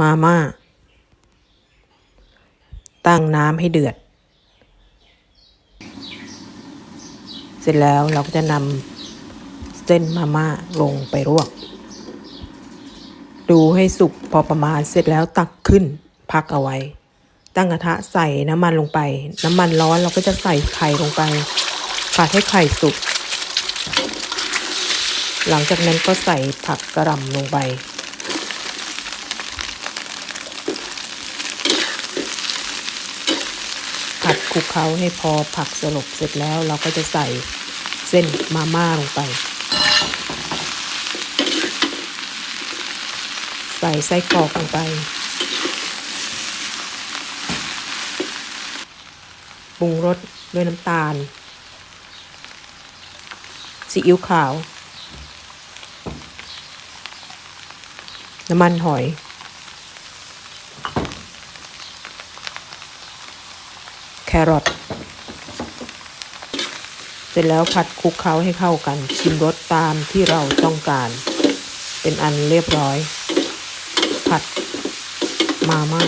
มาม่า ตั้งน้ำให้เดือด เสร็จแล้วเราก็จะนำเส้นมาม่าลงไปลวก ดูให้สุกพอประมาณเสร็จแล้วตักขึ้นพักเอาไว้ ตั้งกระทะใส่น้ำมันลงไป น้ำมันร้อนเราก็จะใส่ไข่ลงไปผัดให้ไข่สุก หลังจากนั้นก็ใส่ผักกระหล่ำลงไป ผัดค ลุกเคล้าให้พอผักสลบเสร็จแล้วเราก็จะใส่เส้นมาม่าลงไป ใส่ไส้กรอกลงไปปรุงรสด้วยน้ำตาลซีอิ๊วขาว น้ำมันหอย แค รอทเสร็จแล้วผัดคลุกเคล้าให้เข้ากันชิมรสตามที่เราต้องการ เป็นอันเรียบร้อย ผัดมาม่า